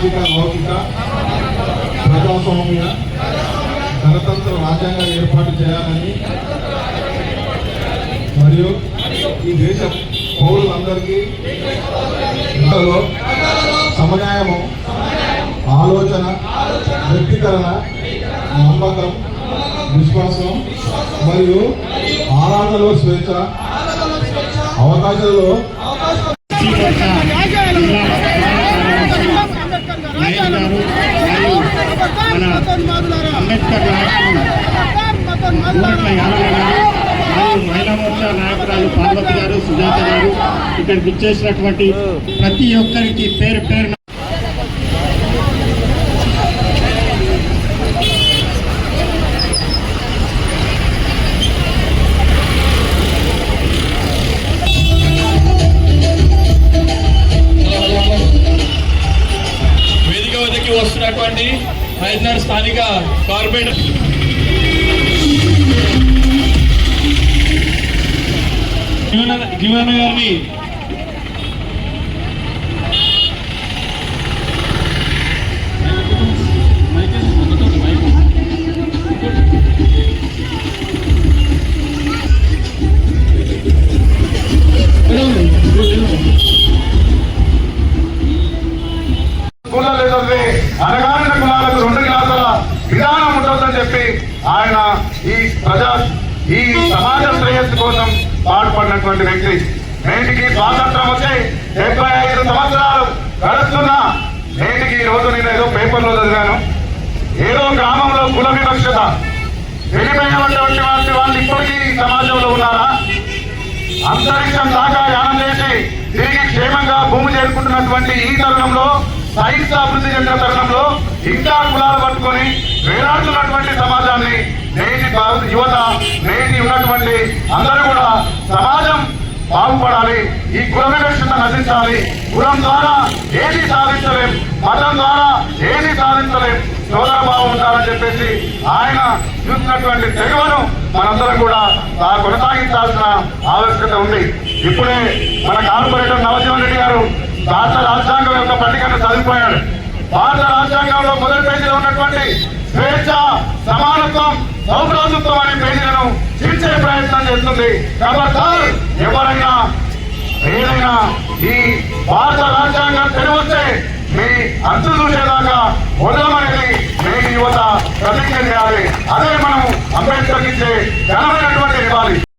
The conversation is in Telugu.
సామాజిక భౌతిక ప్రజాస్వామ్య గణతంత్ర రాజ్యాంగం ఏర్పాటు చేయాలని మరియు ఈ దేశ పౌరులందరికీ సమన్యాయము ఆలోచన వ్యక్తీకరణ నమ్మకం విశ్వాసం మరియు ఆరాధనలో స్వేచ్ఛ అవకాశాలలో అంబేద్కర్ నాయకులు కోట్ల యాదవ గారు మరియు మహిళా మోర్చా నాయకురాలు పార్వతి గారు సుజాత గారు ఇక్కడికి ఇచ్చేసినటువంటి ప్రతి ఒక్కరికి పేరు పేరు వస్తున్నటువంటి హైదరాబాద్ స్థానిక కార్పొరేటర్ జీవన జీవన గారిని అనగారిన కులాలకు రెండు గ్లాసుల విధానం ఉంటుందని చెప్పి ఆయన ఈ ప్రజా ఈ సమాజ శ్రేయస్సు కోసం పాటుపడినటువంటి వ్యక్తి. నేటికి స్వాతంత్రం వచ్చి డెబ్బై ఐదు సంవత్సరాలు గడుస్తున్న. నేటికి ఈ రోజు నేను ఏదో పేపర్లో చదివాను. ఏదో గ్రామంలో కుల వివక్షత. వెళ్ళిపోయినటువంటి వారి వాళ్ళు ఇప్పటికీ ఈ సమాజంలో ఉన్నారా? అంతరిక్షం దాకా యానం చేసి తిరిగి క్షేమంగా భూమి చేరుకుంటున్నటువంటి ఈ తరుణంలో సైన్స్ అభివృద్ధి చెందిన తరుణంలో ఇంకా కులాలు పట్టుకొని వేలాడుతున్నటువంటి సమాజాన్ని నేటి భారత యువత నేటి ఉన్నటువంటి అందరూ కూడా సమాజం బాగుపడాలి ఈ కుల వివక్షత నశించాలి. కులం ద్వారా ఏది సాధించలేం మతం ద్వారా ఏది సాధించలేం సోదర భావం ఉండాలని చెప్పేసి ఆయన చూసినటువంటి తెలివను మనందరం కూడా కొనసాగించాల్సిన ఆవశ్యకత ఉంది. ఇప్పుడే మన కార్పొరేటర్ నవజీవన్ రెడ్డి గారు భారత రాజ్యాంగం యొక్క పట్టికను చదివిపోయాడు. భారత రాజ్యాంగంలో మొదటి పేజీలో ఉన్నటువంటి స్వేచ్ఛ సమానత్వం సౌభ్రాతృత్వం అనే పేజీలను తీర్చే ప్రయత్నం చేస్తుంది. కాబట్టి ఎవరైనా ఏదైనా ఈ భారత రాజ్యాంగం తెలివస్తే మీ అంతు చూసేదాకా వదలమనేది